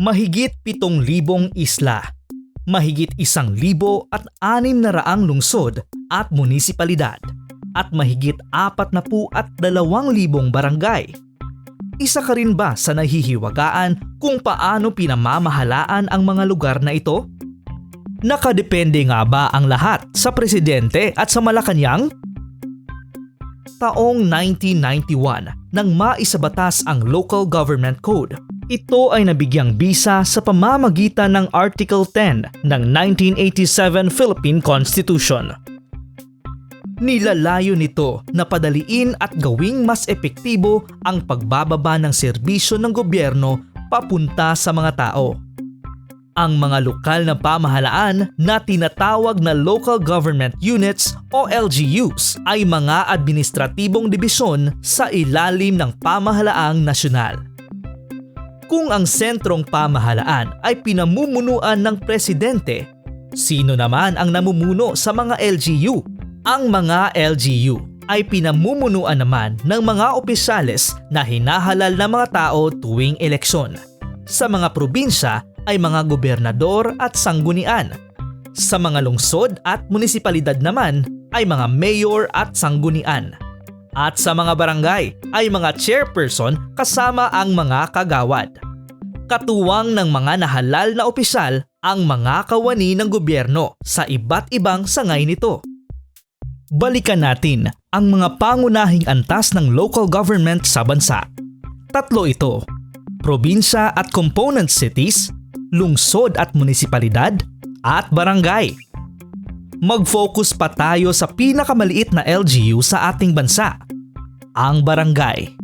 Mahigit pitong libong isla, mahigit isang libo at anim na raang lungsod at munisipalidad, at mahigit apat na pu at dalawang libong barangay. Isa ka rin ba sa nahihiwagaan kung paano pinamamahalaan ang mga lugar na ito? Nakadepende nga ba ang lahat sa presidente at sa Malacanang? Taong 1991 nang maisabatas ang Local Government Code. Ito ay nabigyang bisa sa pamamagitan ng Article 10 ng 1987 Philippine Constitution. Nilalayo nito na padaliin at gawing mas epektibo ang pagbababa ng serbisyo ng gobyerno papunta sa mga tao. Ang mga lokal na pamahalaan na tinatawag na Local Government Units o LGUs ay mga administratibong dibisyon sa ilalim ng pamahalaang nasyonal. Kung ang sentrong pamahalaan ay pinamumunuan ng presidente, sino naman ang namumuno sa mga LGU? Ang mga LGU ay pinamumunuan naman ng mga opisyales na hinahalal ng mga tao tuwing eleksyon. Sa mga probinsya ay mga gobernador at sanggunian. Sa mga lungsod at munisipalidad naman ay mga mayor at sanggunian. At sa mga barangay ay mga chairperson kasama ang mga kagawad. Katuwang ng mga nahalal na opisyal ang mga kawani ng gobyerno sa iba't ibang sangay nito. Balikan natin ang mga pangunahing antas ng local government sa bansa. Tatlo ito, probinsya at component cities, lungsod at munisipalidad, at barangay. Mag-focus pa tayo sa pinakamaliit na LGU sa ating bansa, ang barangay.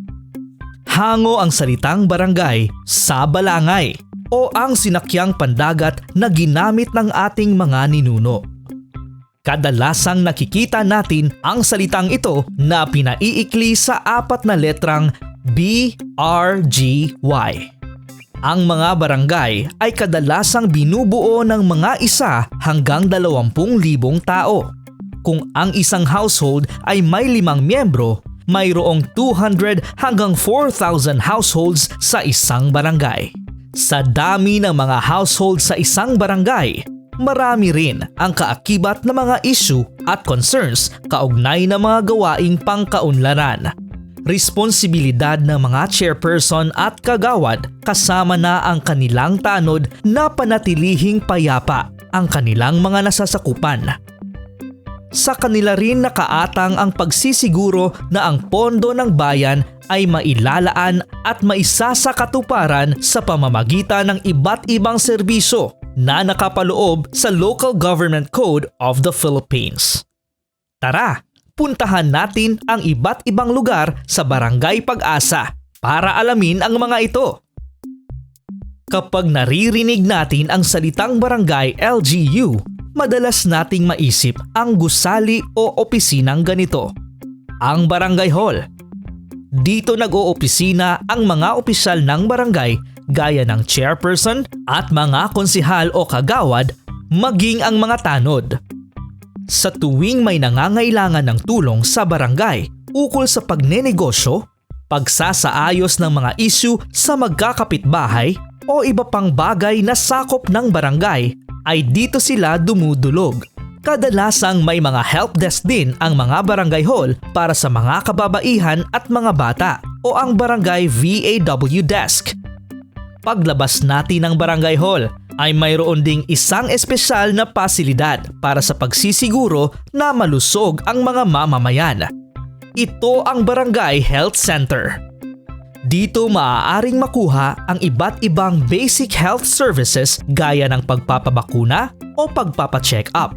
Hango ang salitang barangay sa balangay o ang sinakyang pandagat na ginamit ng ating mga ninuno. Kadalasang nakikita natin ang salitang ito na pinaiikli sa apat na letrang BRGY. Ang mga barangay ay kadalasang binubuo ng mga isa hanggang 20,000 tao. Kung ang isang household ay may limang miyembro, mayroong 200 hanggang 4,000 households sa isang barangay. Sa dami ng mga household sa isang barangay, marami rin ang kaakibat na mga issue at concerns kaugnay ng mga gawaing pangkaunlaran. Responsibilidad ng mga chairperson at kagawad kasama na ang kanilang tanod na panatilihing payapa ang kanilang mga nasasakupan. Sa kanila rin nakaatang ang pagsisiguro na ang pondo ng bayan ay mailalaan at maisasakatuparan sa pamamagitan ng iba't ibang serbisyo na nakapaloob sa Local Government Code of the Philippines. Tara, puntahan natin ang iba't ibang lugar sa Barangay Pag-asa para alamin ang mga ito. Kapag naririnig natin ang salitang barangay LGU, madalas nating maisip ang gusali o opisinang ganito. Ang barangay hall. Dito nag-oopisina ang mga opisyal ng barangay gaya ng chairperson at mga konsihal o kagawad maging ang mga tanod. Sa tuwing may nangangailangan ng tulong sa barangay ukol sa pagnenegosyo, pagsasaayos ng mga issue sa magkakapitbahay o iba pang bagay na sakop ng barangay ay dito sila dumudulog. Kadalasang may mga help desk din ang mga barangay hall para sa mga kababaihan at mga bata o ang barangay VAW desk. Paglabas natin ng barangay hall ay mayroon ding isang espesyal na pasilidad para sa pagsisiguro na malusog ang mga mamamayan. Ito ang Barangay Health Center. Dito maaaring makuha ang iba't ibang basic health services gaya ng pagpapabakuna o pagpapacheck up.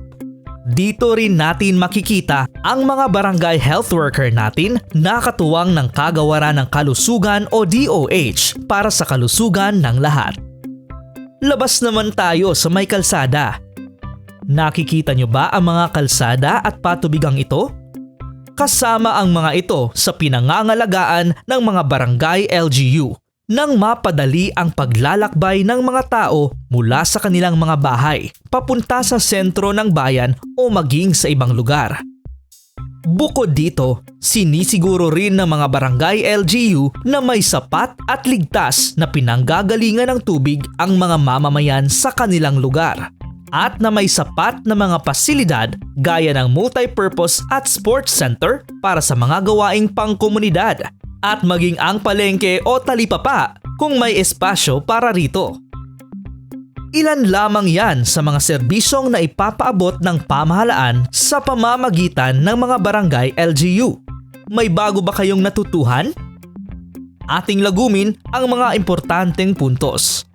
Dito rin natin makikita ang mga barangay health worker natin na katuwang ng kagawaran ng kalusugan o DOH para sa kalusugan ng lahat. Labas naman tayo sa may kalsada. Nakikita nyo ba ang mga kalsada at patubigang ito? Kasama ang mga ito sa pinangangalagaan ng mga barangay LGU nang mapadali ang paglalakbay ng mga tao mula sa kanilang mga bahay papunta sa sentro ng bayan o maging sa ibang lugar. Bukod dito, sinisiguro rin ng mga barangay LGU na may sapat at ligtas na pinanggagalingan ng tubig ang mga mamamayan sa kanilang lugar at na may sapat na mga pasilidad gaya ng multipurpose at sports center para sa mga gawaing pangkomunidad at maging ang palengke o talipapa kung may espasyo para rito. Ilan lamang yan sa mga serbisyong na ipapaabot ng pamahalaan sa pamamagitan ng mga barangay LGU. May bago ba kayong natutuhan? Ating lagumin ang mga importanteng puntos.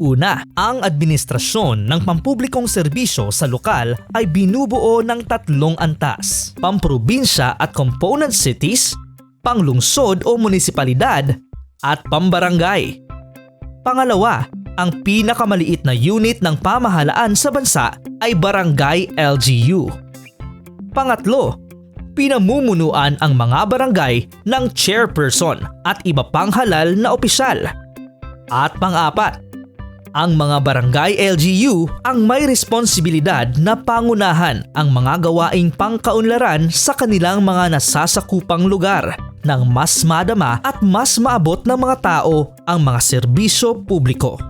Una, ang administrasyon ng pampublikong serbisyo sa lokal ay binubuo ng tatlong antas, pamprobinsya at component cities, panglungsod o munisipalidad, at pambarangay. Pangalawa, ang pinakamaliit na unit ng pamahalaan sa bansa ay Barangay LGU. Pangatlo, pinamumunuan ang mga barangay ng chairperson at iba pang halal na opisyal. At pang-apat, ang mga barangay LGU ang may responsibilidad na pangunahan ang mga gawaing pangkaunlaran sa kanilang mga nasasakupang lugar nang mas madama at mas maabot ng mga tao ang mga serbisyo publiko.